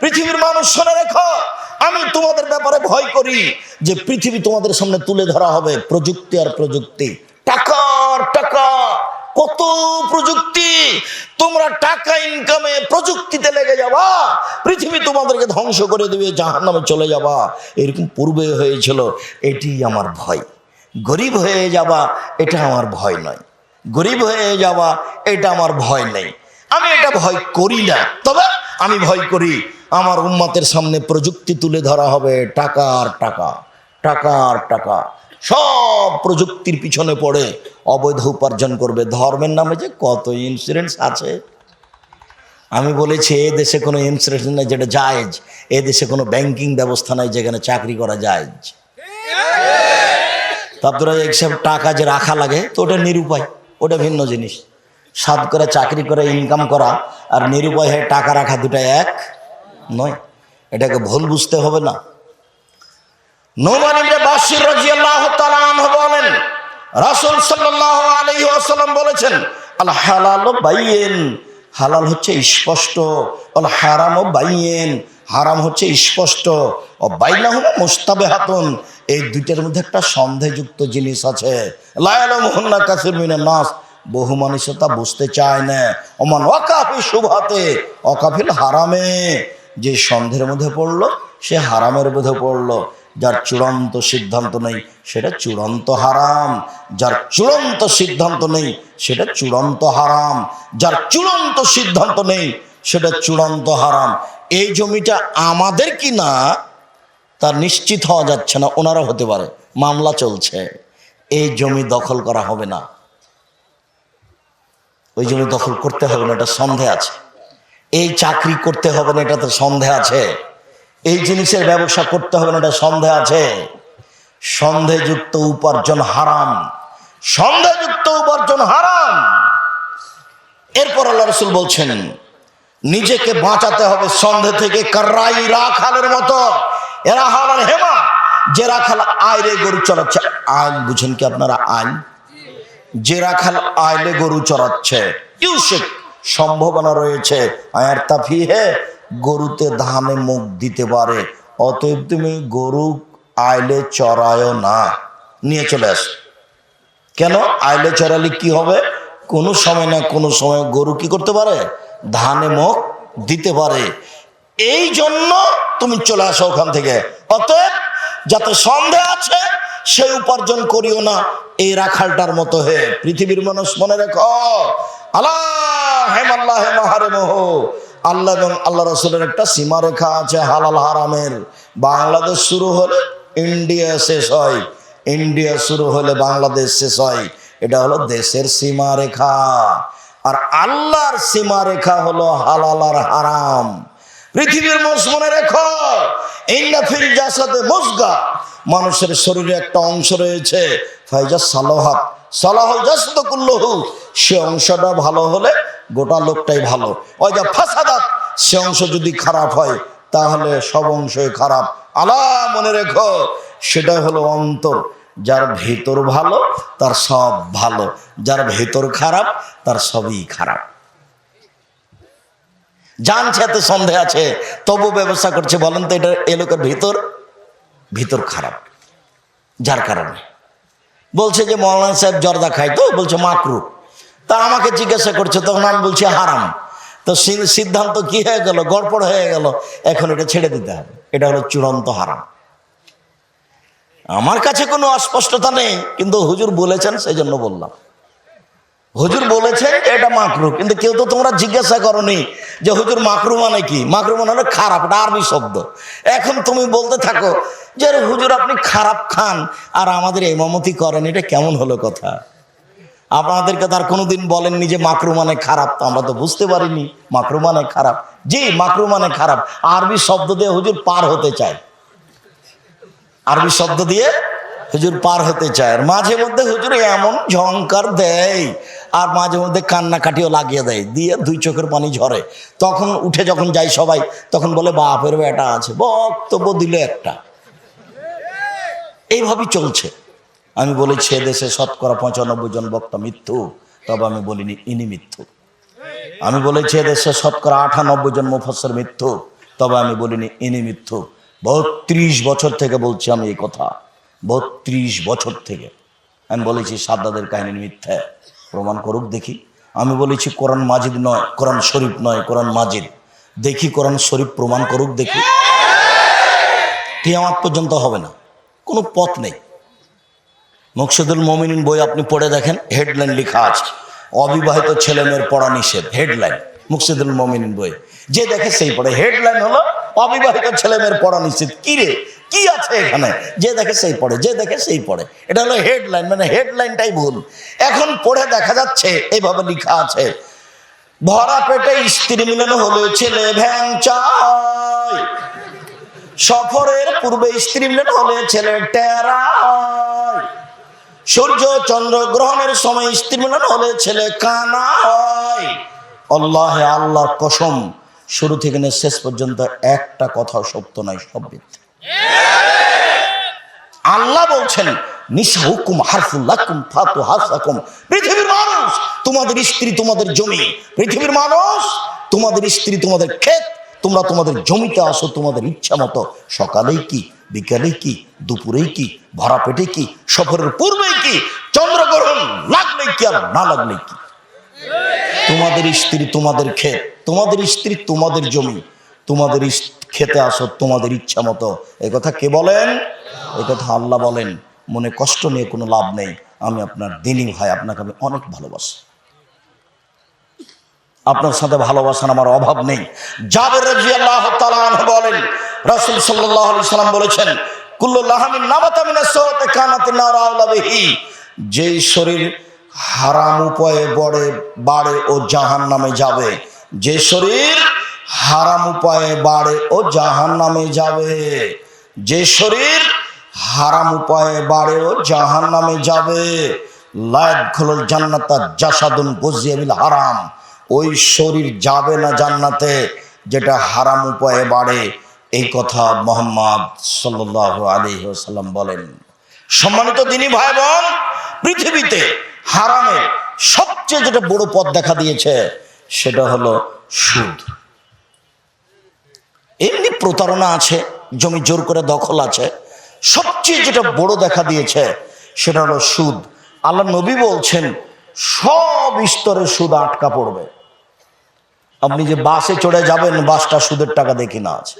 পৃথিবীর মানুষ শুনে রেখো। আমি তোমাদের ব্যাপারে ভয় করি যে পৃথিবী তোমাদের সামনে তুলে ধরা হবে প্রযুক্তি আর প্রযুক্তি। টাকার টাকা। কত প্রযুক্তি? তোমরা টাকা ইনকামে প্রযুক্তিতে লেগে যাবা। পৃথিবী তোমাদেরকে ধ্বংস করে দেবে জাহান নামে চলে যাবা। এরকম পূর্বে হয়েছিল, এটি আমার ভয়। গরিব হয়ে যাবা, এটা আমার ভয় নয়। গরিব হয়ে যাওয়া এটা আমার ভয় নেই। আমি এটা ভয় করি না। তবে আমি ভয় করি আমার উম্মাতের সামনে প্রযুক্তি তুলে ধরা হবে টাকার টাকা টাকার টাকা। সব প্রযুক্তির পিছনে পড়ে অবৈধ উপার্জন করবে। ধর্মের নামে যে কত ইন্স্যুরেন্স আছে। আমি বলেছি, এ দেশে কোনো ইন্স্যুরেন্স নেই যেটা জায়েজ। এ দেশে কোনো ব্যাংকিং ব্যবস্থা নাই যেখানে চাকরি করা জায়েজ। তারপরে এইসব টাকা যে রাখা লাগে, তো ওটা নিরুপায়, ওটা ভিন্ন জিনিস। সাদ করে, চাকরি করে ইনকাম করা, আর নিরুপায় হয়ে টাকা রাখা দুটা এক। নয়। এটাকে ভুল বুঝতে হবে না। নোমান ইবনে বলেছেন হালালু হচ্ছে স্পষ্ট। হারাম হচ্ছে স্পষ্ট। ও এই দুইটার মধ্যে একটা সন্দেহযুক্ত জিনিস আছে। বহু মানুষ তা বুঝতে চায় না। ওমান ওয়াকাফি শুভাতে অকাফিল হারামে যে সন্দেহের মধ্যে পড়ল, সে হারামের মধ্যে পড়ল। যার চূড়ান্ত সিদ্ধান্ত নেই, সেটা চূড়ান্ত হারাম। যার চূড়ান্ত সিদ্ধান্ত নেই, সেটা চূড়ান্ত হারাম। যার চূড়ান্ত সিদ্ধান্ত নেই, সেটা চূড়ান্ত হারাম। এই জমিটা আমাদের কি না তার নিশ্চিত হওয়া যাচ্ছে না ওনারা হতে পারে। মামলা চলছে। এই জমি দখল করা হবে না। ওই জমি দখল করতে হবে না, এটা সন্দেহ আছে। এই চাকরি করতে হবে না এটাতে সন্দেহ আছে। এই জিনিসের ব্যবসা করতে হবে না, এটা সন্দেহ আছে। সন্দেহযুক্ত উপার্জন হারাম। সন্দেহযুক্ত উপার্জন হারাম। এরপর আল্লাহ রসুল বলছেন, নিজেকে বাঁচাতে হবে সন্দেহ থেকে কার্রাই রাখালের মতো। এরা হলেন হেমা, যে রাখাল আয়রে গরু চড়াচ্ছে। আইন বুঝেন কি আপনারা আইন যে রাখাল আইলে গরু চড়াচ্ছে। ইউসেক সম্ভাবনা রয়েছে। আয়ার তাফিহে, গরুতে ধানে মুখ দিতে পারে। অতএব তুমি গরু আইলে চড়ায় না। নিয়ে চলে আস। কেন? আইলে চড়ালে কি হবে? কোনো সময় না কোনো সময় গরু কি করতে পারে? ধানে মুখ দিতে পারে। এই জন্য তুমি চলে আসো ওখান থেকে। অতএব যাতে সন্দেহ আছে সেই উপার্জন করিও না। এই রাখালটার মতো হে পৃথিবীর মানুষ, মনে রেখো। আল্লাহ হেম আল্লাহ মোহ আল্লাহ এবং আল্লাহ রসুলের একটা সীমারেখা আছে হালাল হারামের। বাংলাদেশ শুরু হলে ইন্ডিয়া শেষ হয়। ইন্ডিয়া শুরু হলে বাংলাদেশ শেষ হয়। এটা হলো দেশের সীমারেখা। আর আল্লাহর সীমারেখা হলো হালাল আর হারাম। পৃথিবীর মনে রেখো। ইন্নাফিল জাসাদে মুসগা। মানুষের শরীরে একটা অংশ রয়েছে। ফাইজা সালোহাত। সালাহল জাসদ সে অংশটা ভালো হলে গোটা লোকটাই ভালো। ওই যা ফাসাদাত। সে অংশ যদি খারাপ হয়, তাহলে সব অংশই খারাপ। আলা মনে রেখো, সেটা হলো অন্তর। যার ভেতর ভালো, তার সব ভালো। যার ভেতর খারাপ, তার সবই খারাপ। জানছে এত সন্দেহ আছে। তবু ব্যবসা করছে। বলেন তো এটা এ লোকের ভিতর? ভিতর খারাপ। যার কারণে। বলছে যে মৌলানা সাহেব জর্দা খায় তো বলছে মাকরু। তা আমাকে জিজ্ঞাসা করছে, তখন আমি বলছি হারাম। তো সিদ্ধান্ত কি হয়ে গেল? গড়পড় হয়ে গেল। এখন এটা ছেড়ে দিতে হবে। এটা হলো চূড়ান্ত হারাম। আমার কাছে কোনো অস্পষ্টতা নেই, কিন্তু হুজুর বলেছেন সেই জন্য বললাম। হুজুর বলেছেন এটা মাকরু কিন্তু কেউ তো তোমরা জিজ্ঞাসা করনি যে হুজুর মাকরু মানে কি? মাকরু মানে হলো খারাপ, এটা আরবি শব্দ। এখন তুমি বলতে থাকো যে হুজুর, আপনি খারাপ খান আর আমাদের ইমামতি করেন, এটা কেমন হলো কথা? আপনাদেরকে তার কোনোদিন বলেননি যে মাকরু মানে খারাপ, তো আমরা তো বুঝতে পারিনি। মাকরু মানে খারাপ। জি মাকরু মানে খারাপ। আরবি শব্দ দিয়ে হুজুর পার হতে চায়। আরবি শব্দ দিয়ে হুজুর পার হতে চায়। আর মাঝে মধ্যে হুজুর এমন ঝংকার দেয় আর মাঝে মধ্যে কান্নাকাটিও লাগিয়ে দেয়, দিয়ে দুই চোখের পানি ঝরে। তখন উঠে যখন যাই সবাই, তখন বলে, বাপের বেটা আছে। বক্তব্য দিল একটা। এইভাবেই চলছে। আমি বলেছি দেশে শতকরা পঁচানব্বই জন বক্তা মিথ্যু তবে আমি বলিনি ইনি মিথ্যু আমি বলেছি দেশে শতকরা আটানব্বই জন মুফসর মিথ্যু তবে আমি বলিনি ইনি মিথ্যু বত্রিশ বছর থেকে বলছি আমি এই কথা। বত্রিশ বছর থেকে। আমি বলেছি, সাদ্দাদের কাহিনী মিথ্যা। প্রমাণ করুক দেখি। আমি বলেছি, কোরআন মাজিদ নয়, কোরআন শরীফ নয়, কোরআন মাজিদ। দেখি কোরআন শরীফ প্রমাণ করুক দেখি। কিয়ামত পর্যন্ত হবে না। কোনো পথ নেই। মুকসুদুল মমিনিন বই আপনি পড়ে দেখেন, হেডলাইন লেখা আছে। অবিবাহিত ছেলে মেয়ের পড়া নিষেধ, হেডলাইন, মুকসিদুল মমিনিন বই। যে দেখে সেই পড়ে। হেডলাইন হলো, অবিবাহিত ছেলে মেয়ের পড়া নিষেধ। কি রে? কি আছে এখানে? যে দেখে সেই পড়ে, যে দেখে সেই পড়ে। এটা হলো হেডলাইন মানে হেডলাইনটাই ভুল। এখন পড়ে দেখা যাচ্ছে এইভাবে লেখা আছে, ভরা পেটে স্ত্রী মিলন হলে ছেলে ভ্যাং সফরের পূর্বে স্ত্রী মিলন হলে ছেলে টেরা। সূর্য চন্দ্র গ্রহণের সময় স্ত্রী মিলন হলে ছেলে কানা হয় আল্লাহ আল্লাহর কসম, শুরু থেকে শেষ পর্যন্ত একটা কথা সত্য নয়, সব মিথ্যা। আল্লাহ বলছেন পৃথিবীর মানুষ, তোমাদের স্ত্রী তোমাদের জমি। পৃথিবীর মানুষ, তোমাদের স্ত্রী তোমাদের ক্ষেত, তোমরা তোমাদের জমিতে আসো তোমাদের ইচ্ছা মতো। সকালেই কি বিকালে কি, দুপুরেই কি, ভরা পেটে কি, সফরের পূর্বে কি, চন্দ্রগ্রহণ লাগলে কি আর না লাগলে কি? তোমাদের স্ত্রী তোমাদের ক্ষেত, তোমাদের স্ত্রী তোমাদের জমি তোমাদের খেতে আসো তোমাদের ইচ্ছা মতো। এ কথা কে বলেন? এ কথা আল্লাহ বলেন। মনে কষ্ট নিয়ে কোনো লাভ নেই। আমি আপনার দিনই ভাই, আপনাকে আমি অনেক ভালোবাসি। আপনার সাথে ভালোবাসার আমার অভাব নেই। রাদিয়াল্লাহু তাআলা আনহু বলেন, রাসূল আলাইহি সাল্লাম বলেছেন, কুল্লু লাহামিন নাবাতা মিনাস সাওতি কানাতিন নার আওলা বিহি। যেই শরীর হারাম উপায়ে বড়ে, বাড়ে ও জাহান নামে যাবে, যে শরীর হারাম উপায়ে বাড়ে ও জাহান নামে যাবে। যে শরীর হারাম উপায়ে বাড়ে ও জাহান নামে যাবে। লায়ক খোলল জান্নাতা জাসাদুন গজিয়াবিল হারাম। ওই শরীর যাবে না জান্নাতে, যেটা হারাম উপায়ে বাড়ে। এই কথা মোহাম্মদ সাল্লাহ আলী সাল্লাম বলেন। সম্মানিত তিনি ভাই বোন পৃথিবীতে হারামের সবচেয়ে যেটা বড় পথ দেখা দিয়েছে, সেটা হলো সুদ। এমনি প্রতারণা আছে, জমি জোর করে দখল আছে। সবচেয়ে যেটা বড় দেখা দিয়েছে, সেটা হলো সুদ। আল্লাহ নবী বলছেন, সব স্তরে সুদ আটকা পড়বে। আপনি যে বাসে চড়ে যাবেন, বাসটা সুদের টাকা দেখি না আছে।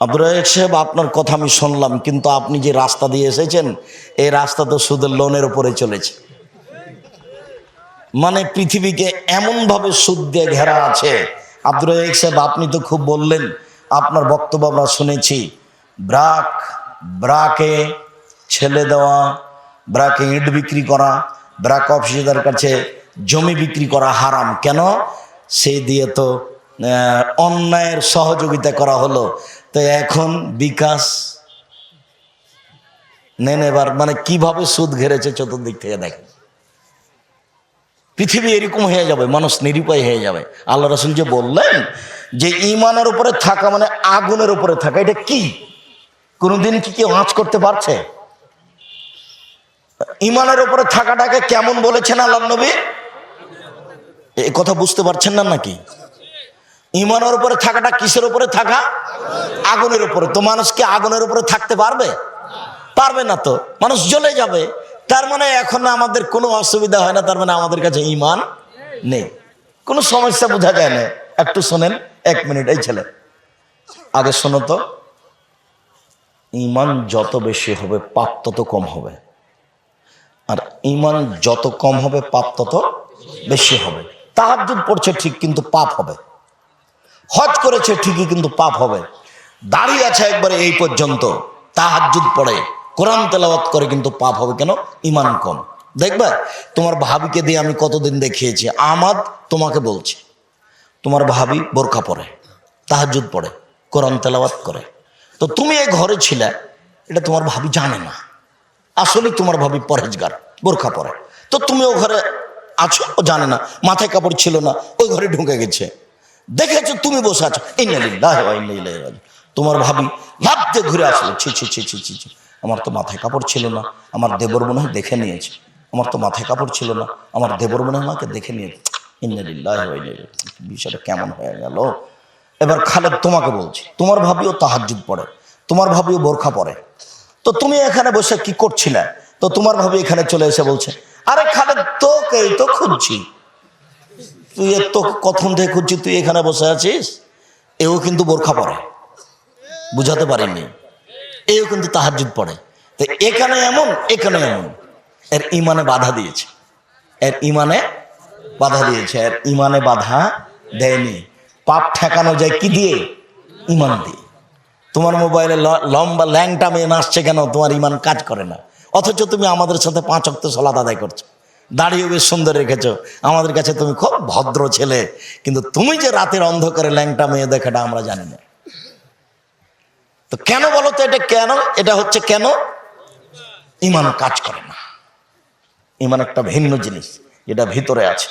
আব্দুর সাহেব, আপনার কথা আমি শুনলাম, কিন্তু আপনি যে রাস্তা দিয়ে এসেছেন, এই রাস্তা তো সুদের লোনের উপরে চলেছে। মানে পৃথিবীকে এমনভাবে সুদ দিয়ে ঘেরা আছে আব্দুর রাজাক সাহেব, আপনি তো খুব বললেন, আপনার বক্তব্য আমরা শুনেছি। ব্রাক, ব্রাকে ছেলে দেওয়া, ব্রাকে ইট বিক্রি করা, ব্রাক অফিসার কাছে জমি বিক্রি করা হারাম। কেন? সেই দিয়ে তো অন্যায়ের সহযোগিতা করা হলো। তো এখন বিকাশ নেন এবার মানে কীভাবে সুদ ঘেরেছে চতুর্দিক থেকে দেখেন। পৃথিবী এরকম হয়ে যাবে, মানুষ নিরুপায় হয়ে যাবে। আল্লাহ রসুল যে বললেন যে ইমানের উপরে থাকা মানে আগুনের উপরে থাকা, এটা কি? কোনোদিন কি কেউ আঁচ করতে পারছে? ইমানের উপরে থাকাটাকে কেমন বলেছেন আল্লাহ নবী? এ কথা বুঝতে পারছেন না নাকি? ইমানের উপরে থাকাটা কিসের উপরে থাকা? আগুনের উপরে। তো মানুষ কি আগুনের উপরে থাকতে পারবে? পারবে না তো। মানুষ জ্বলে যাবে। তার মানে এখন আমাদের কোনো অসুবিধা হয় না, তার মানে আমাদের কাছে ইমান নেই। কোনো সমস্যা বোঝা যায় না। একটু শোনেন, এক মিনিট, এই ছেলে। আগে শোনো তো ইমান যত বেশি হবে, পাপ তত কম হবে। আর ইমান যত কম হবে, পাপ তত বেশি হবে। তাহাজ্জুদ পড়ছে ঠিক কিন্তু পাপ হবে। হজ করেছে ঠিকই কিন্তু পাপ হবে। দাঁড়িয়ে আছে একবারে এই পর্যন্ত, তাহাজ্জুদ পড়ে। কোরআন তেলাওয়াত করে কিন্তু পাপ হবে কেন? ইমান কম। দেখবে, তোমার ভাবিকে দিয়ে আমি কতদিন দেখিয়েছি, আমাদ তোমাকে বলছি। তোমার ভাবি বোরখা পরে, তাহাজ্জুদ পড়ে কোরআন তেলাওয়াত করে। তো তুমি এই ঘরে ছিলে, এটা তোমার ভাবি জানে না। আসলে তোমার ভাবি পরহেজগার, বোরখা পরে। তো তুমি ও ঘরে আছো? ও জানে না। মাথায় কাপড় ছিল না, ওই ঘরে ঢুকে গেছে। দেখেছ, তুমি বসে আছো। ইন্নালিল্লাহি। তোমার ভাবি দিয়ে ঘুরে আসলো। ছি ছি ছি ছি ছি। আমার তো মাথায় কাপড় ছিল না। আমার দেবর মনে হয় দেখে নিয়েছে। আমার তো মাথায় কাপড় ছিল না। আমার দেবর মনে হয় আমাকে দেখে নিয়েছে। রাজিউন। বিষয়টা কেমন হয়ে গেল? এবার খালেদ তোমাকে বলছি, তোমার ভাবিও তাহাজুদ পড়ে। তোমার ভাবিও বোরখা পড়ে তো তুমি এখানে বসে কি করছিলে? তো তোমার ভাবি এখানে চলে এসে বলছে, আরে খালেদ, তোকেই তো খুঁজছি। তুই এর তো কখন থেকে খুঁজছি? তুই এখানে বসে আছিস? এও কিন্তু বোরখা পড়ে বুঝাতে পারিনি। এও কিন্তু তাহাজুদ পড়ে। তো এখানে এমন এখানে এমন। এর ইমানে বাধা দিয়েছে। এর ইমানে বাধা দিয়েছে। এর ইমানে বাধা দেয়নি। পাপ ঠেকানো যায় কি দিয়ে? ইমান দিয়ে। তোমার মোবাইলে লম্বা ল্যাংটা মেয়ে নাচছে কেন? তোমার ইমান কাজ করে না। অথচ তুমি আমাদের সাথে পাঁচ অক্ত সলাদ আদায় করছ। দাড়িও বেশ সুন্দর রেখেছো। আমাদের কাছে তুমি খুব ভদ্র ছেলে। কিন্তু তুমি যে রাতের অন্ধকারে ল্যাংটা মেয়ে দেখাটা আমরা জানি না। তো কেন বলো তো এটা কেন? এটা হচ্ছে কেন? ইমান কাজ করে না। ইমান একটা ভিন্ন জিনিস, যেটা ভিতরে আছে।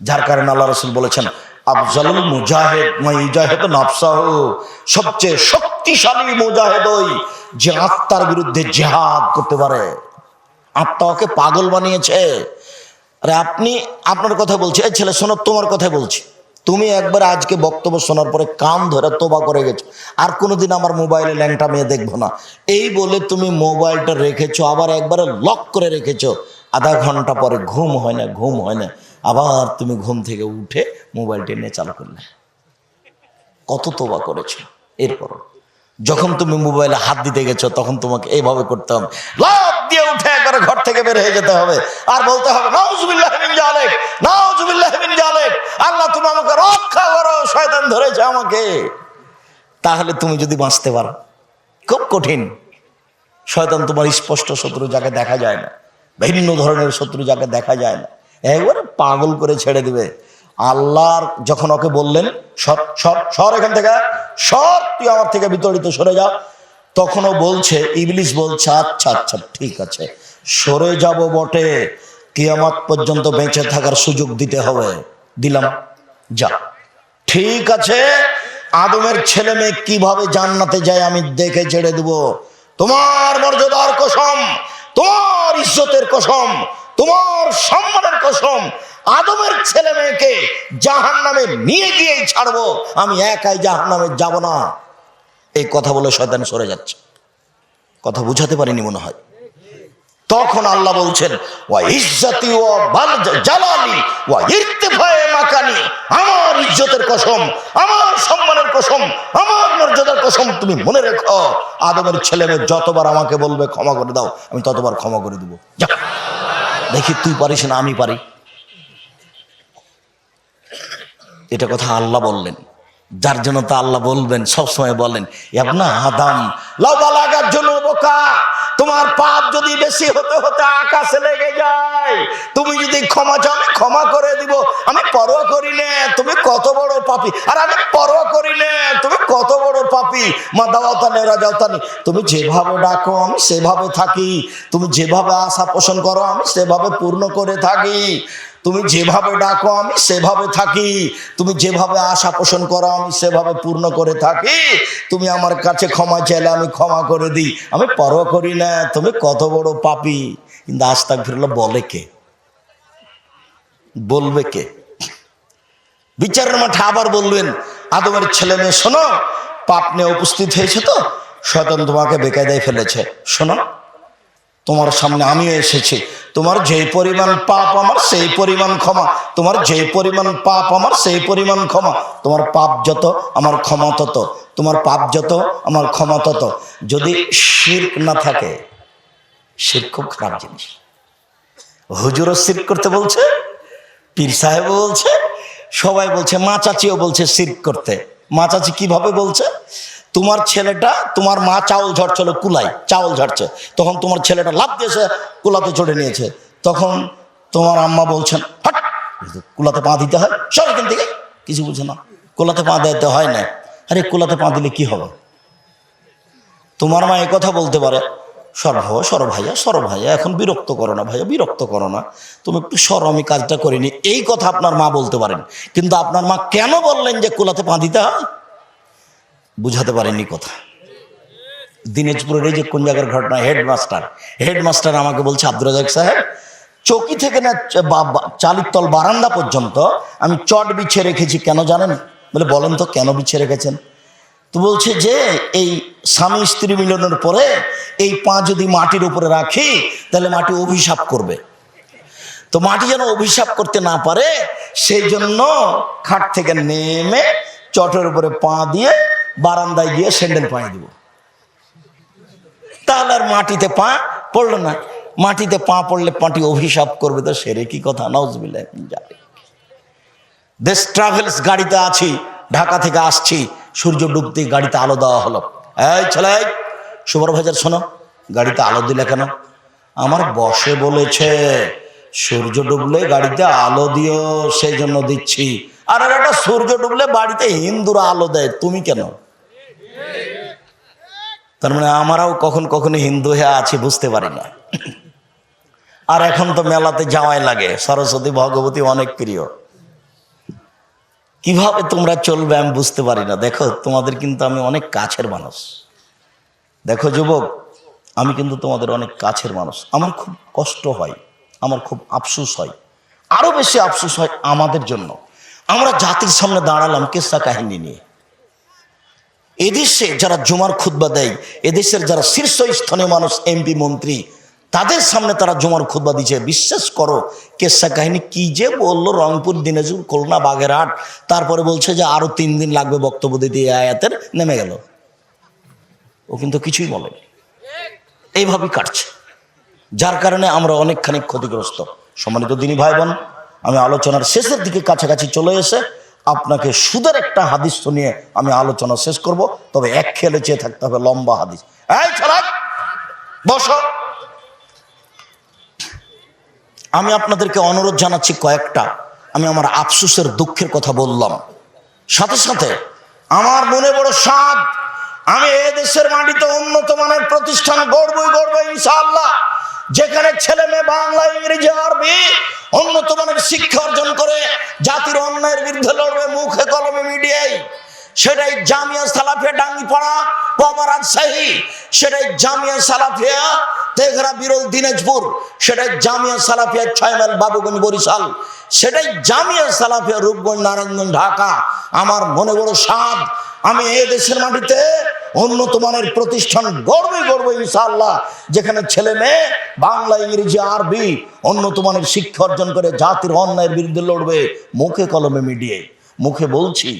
যার কারণে আল্লাহ রসুল বলেছেন, আফজালুল মুজাহিদ মুজাহিদ নফসাহ সবচেয়ে শক্তিশালী মুজাহিদ ওই, যে আত্মার বিরুদ্ধে জেহাদ করতে পারে। আত্মা ওকে পাগল বানিয়েছে। আরে আপনি, আপনার কথা বলছি। এই ছেলে, শোনো, তোমার কথা বলছি। তুমি একবার আজকে বক্তব্য শোনার পরে কান ধরে তোবা করে গেছো। আর কোনোদিন আমার মোবাইলে ল্যাংটা মেয়ে দেখব না। এই বলে তুমি মোবাইলটা রেখেছো, আবার একবারে লক করে রেখেছো। আধা ঘণ্টা পরে ঘুম হয় না, ঘুম হয় না। আবার তুমি ঘুম থেকে উঠে মোবাইলটা নিয়ে চালু করলে। কত তোবা করেছ। এরপর যখন তুমি মোবাইলে হাত দিতে গেছো, তখন তোমাকে এইভাবে করতে হবে। লাভ দিয়ে উঠে একবারে ঘর থেকে বের হয়ে যেতে হবে। আর বলতে হবে আল্লাহ তুমি আমাকে রক্ষা করো, শয়তান ধরেছে আমাকে। তাহলে তুমি যদি বাঁচতে পারো, খুব কঠিন। শয়তান তোমার স্পষ্ট শত্রু যাকে দেখা যায় না, ভিন্ন ধরনের শত্রু যাকে দেখা যায় না। একবারে পাগল করে ছেড়ে দিবে। আল্লাহর যখন ওকে বললেন, সর সর সর এখান থেকে, সর, তুই আমার থেকে বিতরিত সরে যা। তখনও বলছে ইবলিশ বলছে আচ্ছা আচ্ছা ঠিক আছে, সরে যাব বটে, কিয়ামত পর্যন্ত বেঁচে থাকার সুযোগ দিতে হবে। দিলাম, যা। ঠিক আছে, আদমের ছেলে মেয়ে কীভাবে জান্নাতে যায় আমি দেখে ছেড়ে দেব। তোমার মর্যাদার কসম, তোমার ইজ্জতের কসম, তোমার সম্মানের কসম, আদমের ছেলে মেয়েকে জাহান নামে নিয়ে গিয়েই ছাড়বো। আমি একাই জাহান নামে যাব না। এই কথা বলে শয়তান সরে যাচ্ছে। কথা বুঝাতে পারিনি মনে হয়। তখন আল্লাহ বলছেন, ওয়া ইজ্জতি ও বাল জালালি ওয়া ইরতিফায়ে মাকানি। আমার ইজ্জতের কসম, আমার সম্মানের কসম, আমার মর্যাদার কসম তুমি মনে রেখো। আদমের ছেলে মেয়ে যতবার আমাকে বলবে ক্ষমা করে দাও, আমি ততবার ক্ষমা করে দেবো। দেখি তুই পারিস না, আমি পারি। এটা কথা আল্লাহ বললেন। যার জন্য তা আল্লাহ বলবেন সবসময় বলেন না আদাম, লাউবা লাগার জন্য বোকা। তোমার পাপ যদি বেশি হতে হতে আকাশে লেগে যায়, তুমি যদি ক্ষমা চাও, আমি ক্ষমা করে দিব। আমি পরোয়া করি না, তুমি কত বড় পাপি। আর আমি পরোয়া করি না, তুমি কত বড় পাপি। মা দাওয়াতানি, রাজাওতানি, তুমি যেভাবে ডাকো, আমি সেভাবে থাকি। তুমি যেভাবে আশা পোষণ করো, আমি সেভাবে পূর্ণ করে থাকি। তুমি যেভাবে ডাকো আমি সেভাবে থাকি। তুমি যেভাবে আশা পোষণ করো আমি সেভাবে পূর্ণ করে থাকি। তুমি আমার কাছে ক্ষমা চাইলে আমি ক্ষমা করে দিই। আমি পরও করি না তুমি কত বড় পাপি। কিন্তু আস্তাক ফিরলো বলে কে? বলবে কে? বিচারের মাঠে আবার বলবেন আদমের ছেলে মেয়ে শোনো পাপ নিয়ে উপস্থিত হয়েছে তো? শয়তান তোমাকে বেকায়দায় ফেলেছে। শোনো তোমার সামনে আমিও এসেছি। তোমার যে পরিমাণ পাপ আমার, সেই পরিমাণ ক্ষমা। তোমার যে পরিমাণ পাপ আমার, সেই পরিমাণ ক্ষমা। তোমার পাপ যত, আমার ক্ষমা তত। তোমার পাপ যত, আমার ক্ষমা তত। যদি শির্ক না থাকে, শির্ক খুব খারাপ জিনিস। হুজুরও শির্ক করতে বলছে, পীর সাহেবও বলছে, সবাই বলছে, মা চাচিও বলছে সির্ক করতে। মা চাচি কীভাবে বলছে? তোমার ছেলেটা, তোমার মা চাউল ঝরছিল কুলাই চাউল ঝরছে। তখন তোমার ছেলেটা লাভ দিয়েছে কুলাতে চড়ে নিয়েছে। তখন তোমার আম্মা বলছেন, হট! কুলাতে পা দিতে হয়। সব এখান থেকে। কিছু বুঝে না। কুলাতে পা দিতে হয় না। আরে, কুলাতে পা দিলে কি হবে? তোমার মা এই কথা বলতে পারে। সর ভাও সর ভাইয়া সর ভাইয়া, এখন বিরক্ত করো না ভাইয়া, বিরক্ত করো না। তুমি একটু সর, আমি কাজটা করিনি। এই কথা আপনার মা বলতে পারেন। কিন্তু আপনার মা কেন বললেন যে কুলাতে পা দিতে হয়? বুঝাতে পারেনি কথা। দিনাজপুরের এই যে কোন জায়গার ঘটনা, হেডমাস্টার হেডমাস্টার আমাকে বলছে আব্দুল রাজাক সাহেব, চৌকি থেকে না চ- বা- বা- চালির তল বারান্দা পর্যন্ত আমি চট বিছিয়ে রেখেছি, কেন জানেন? বলে, বলেন তো, কেন বিচ্ছে রেখেছেন? তো বলছে যে, এই স্বামী স্ত্রী মিলনের পরে এই পা যদি মাটির উপরে রাখি, তাহলে মাটি অভিশাপ করবে। তো মাটি যেন অভিশাপ করতে না পারে, সেই জন্য খাট থেকে নেমে চটের উপরে পা দিয়ে বারান্দায় গিয়ে স্যান্ডেল পায়ে দিব। তাহলে আর মাটিতে পা পড়ল না। মাটিতে পা পড়লে পাটি অভিশাপ করবে তো সেরে কি কথা? নজবিল্লাহ যাবে দেশ ট্রাভেলস গাড়িতে আছি, ঢাকা থেকে আসছি, সূর্য ডুবতে গাড়িতে আলো দেওয়া হলো। এই ছেলে সুপারভাইজার শোনো, গাড়িতে আলো দিলে কেন? আমার বসে বলেছে, সূর্য ডুবলে গাড়িতে আলো দিও, সেই জন্য দিচ্ছি। আর একটা সূর্য ডুবলে বাড়িতে হিন্দুরা আলো দেয়, তুমি কেন? তার মানে আমরাও কখন কখনো হিন্দু হয়ে আছি বুঝতে পারি না। আর এখন তো মেলাতে যাওয়াই লাগে। সরস্বতী, ভগবতী অনেক প্রিয়। কীভাবে তোমরা চলবে আমি বুঝতে পারি না। দেখো, তোমাদের কিন্তু আমি অনেক কাছের মানুষ। দেখো যুবক, আমি কিন্তু তোমাদের অনেক কাছের মানুষ। আমার খুব কষ্ট হয়, আমার খুব আফসোস হয়। আরও বেশি আফসুস হয় আমাদের জন্য। আমরা জাতির সামনে দাঁড়ালাম কেসা কাহিনী নিয়ে। এদেশে যারা জুমার খুতবা দেয়, এদেশের যারা শীর্ষস্থানীয় মানুষ, এমপি, মন্ত্রী, তাদের সামনে তারা জুমার খুতবা দিচ্ছে বিশ্বাস করো, কেসা কাহিনী কি যে বলল, রংপুর, দিনাজপুর, খুলনা, বাগেরহাট, তারপরে বলছে যে আরও তিন দিন লাগবে বক্তব্য দিতে আয়াতের নেমে গেল। ও কিন্তু কিছুই বলেনি। এইভাবেই কাটছে। যার কারণে আমরা অনেকখানি ক্ষতিগ্রস্ত। সম্মানিত দিনী ভাই বোন আমি আলোচনার শেষের দিকে কাছাকাছি চলে এসে আপনাকে সুদের একটা হাদিস শুনিয়ে আমি আলোচনা শেষ করব। তবে এক খেলে চেয়ে থাকতে হবে লম্বা হাদিস। এই চালাক বসো। আমি আপনাদেরকে অনুরোধ জানাচ্ছি কয়েকটা। আমি আমার আফসোসের দুঃখের কথা বললাম। সাথে সাথে আমার মনে বড় সাদ আমি এ দেশের মাটিতে উন্নত মানের প্রতিষ্ঠান গড়বই গড়বো ইনশাআল্লাহ। যেখানে ছেলে মেয়ে বাংলা, ইংরেজি, আরবি উন্নত মানের শিক্ষা অর্জন করে, জাতির অন্যায়ের বিরুদ্ধে লড়বে, মুখে কলমে মিডিয়ায়। সেটাই জামিয়া সালাফিয়া ডাঙ্গিপাড়া, বাবা রাজশাহী। সেটাই জামিয়া সালাফিয়া তেঘরা, বিরল দিনাজপুর। সেটাই জামিয়া সালাফিয়া ছয় মাইল বাবুগঞ্জ, বরিশাল। সেটাই জামিয়া সালাফিয়া রূপগঞ্জ, নারায়ণগঞ্জ, ঢাকা। আমার মনে বড় স্বাদ আমি এ দেশের মাটিতে উন্নত মানের প্রতিষ্ঠান গর্বে গর্ব ইনশাআল্লাহ। যেখানে ছেলে মেয়ে, বাংলা, ইংরেজি, আরবি উন্নত মানের শিক্ষা অর্জন করে জাতির অন্যায়ের বিরুদ্ধে লড়বে, মুখে কলমে মিডিয়ে মুখে বলছি,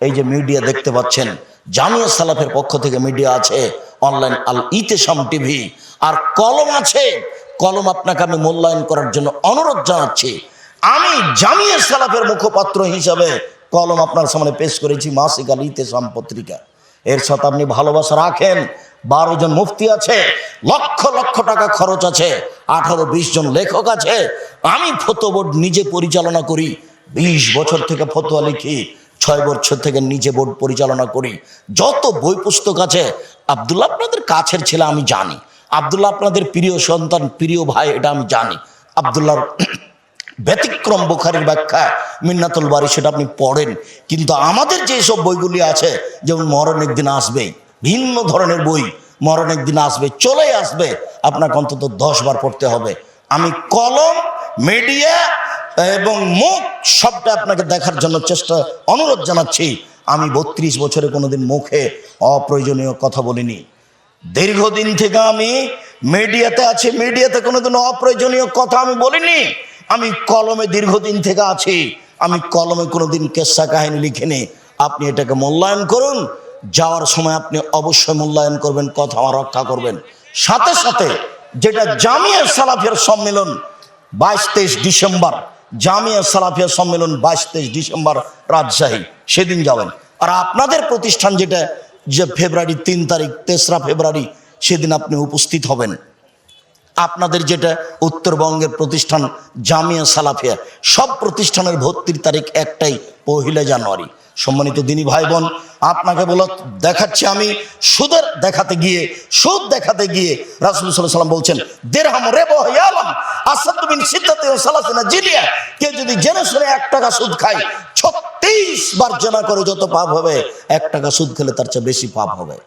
এই যে মিডিয়া দেখতে পাচ্ছেন, জামিয়া সালাফের পক্ষ থেকে মিডিয়া আছে, অনলাইন আল ইতেসাম টিভি। আর কলম আছে, কলম আপনাকে আমি মূল্যায়ন করার জন্য অনুরোধ জানাচ্ছি। আমি জামিয়া সালাফের মুখপাত্র হিসাবে কলম আপনার সামনে পেশ করেছি, মাসিক আল ইতেসাম পত্রিকা এর সাথে আপনি ভালোবাসা রাখেন। বারো জন মুফতি আছে, লক্ষ লক্ষ টাকা খরচ আছে, আঠারো বিশ জন লেখক আছে। আমি ফটো বোর্ড নিজে পরিচালনা করি, বিশ বছর থেকে ফতোয়া লিখি, ছয় বছর থেকে নিজে বোর্ড পরিচালনা করি। যত বই পুস্তক আছে, আবদুল্লাহ আপনাদের কাছের ছেলে আমি জানি। আবদুল্লাহ আপনাদের প্রিয় সন্তান, প্রিয় ভাই, এটা আমি জানি। আবদুল্লাহর ব্যতিক্রম বোখারির ব্যাখ্যা, মিন্নাতুল বাড়ি সেটা আপনি পড়েন। কিন্তু আমাদের যে সব বইগুলি আছে, যেমন মরণ একদিন আসবেই ভিন্ন ধরনের বই, মরণ একদিন আসবে, চলে আসবে, আপনাকে অন্তত দশ বার পড়তে হবে। আমি কলম, মিডিয়া এবং মুখ সবটা আপনাকে দেখার জন্য চেষ্টা, অনুরোধ জানাচ্ছি। আমি বত্রিশ বছরে কোনোদিন মুখে অপ্রয়োজনীয় কথা বলিনি। দীর্ঘদিন থেকে আমি মিডিয়াতে আছি, মিডিয়াতে কোনোদিন অপ্রয়োজনীয় কথা আমি বলিনি। আমি কলমে দীর্ঘদিন থেকে আছি। আমি কলমে কোনোদিন কেসা কাহিনী লিখিনি। আপনি এটাকে মূল্যায়ন করুন। যাওয়ার সময় আপনি অবশ্যই মূল্যায়ন করবেন, কথা আমার রক্ষা করবেন। সাথে সাথে যেটা জামিয়া সালাফিয়ার সম্মেলন বাইশ তেইশ ডিসেম্বর, জামিয়া সালাফিয়া সম্মেলন বাইশ তেইশ ডিসেম্বর রাজশাহী, সেদিন যাবেন। আর আপনাদের প্রতিষ্ঠান যেটা, যে ফেব্রুয়ারি তিন তারিখ, তেসরা ফেব্রুয়ারি, সেদিন আপনি উপস্থিত হবেন। আপনাদের যেটা উত্তরবঙ্গের প্রতিষ্ঠান জামিয়া সালাফিয়া, সব প্রতিষ্ঠানের ভর্তির তারিখ একটাই, পহিলা জানুয়ারি। সম্মানিত দিনী ভাই বোন আপনাকে বল দেখাচ্ছি আমি সুদের দেখাতে গিয়ে, সুদ দেখাতে গিয়ে রাসুল বলছেন, দেড়হাম রেব আলম সালাসিনা জিলিয়া কেউ যদি জেনে শুনে এক টাকা সুদ খায়, ছত্রিশ বার জেনা করে যত পাপ হবে, এক টাকা সুদ খেলে তার চেয়ে বেশি পাপ হবে।